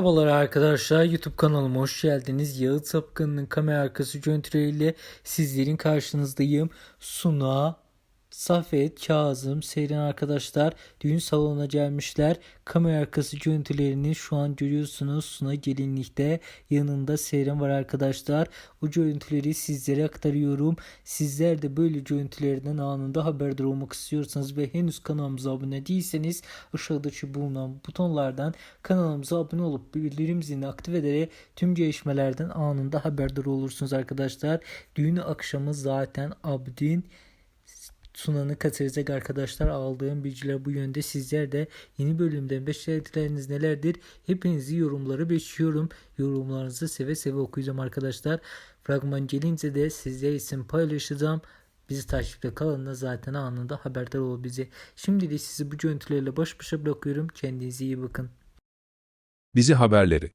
Merhabalar arkadaşlar YouTube kanalıma hoş geldiniz. Yağıt Sapkın'ın kamera arkası görüntüleriyle sizlerin karşınızdayım. Suna, Safet, Kazım, Seyren arkadaşlar düğün salonuna gelmişler. Kamera arkası görüntülerini şu an görüyorsunuz. Suna gelinlikte yanında Seyren var arkadaşlar. Bu görüntüleri sizlere aktarıyorum. Sizler de böyle görüntülerden anında haberdar olmak istiyorsanız ve henüz kanalımıza abone değilseniz aşağıdaki bulunan butonlardan kanalımıza abone olup bildirim zilini aktif ederek tüm gelişmelerden anında haberdar olursunuz arkadaşlar. Düğün akşamı zaten Abdin Sunan'ı kaçıracak arkadaşlar aldığım bilgiler bu yönde. Sizler de yeni bölümden beklentileriniz nelerdir? Hepinizi yorumları bekliyorum. Yorumlarınızı seve seve okuyacağım arkadaşlar. Fragman gelince de sizler için paylaşacağım. Bizi takipte kalın da zaten anında haberdar olabileceğiz. Şimdi de sizi bu görüntülerle baş başa bırakıyorum. Kendinize iyi bakın. Dizi haberleri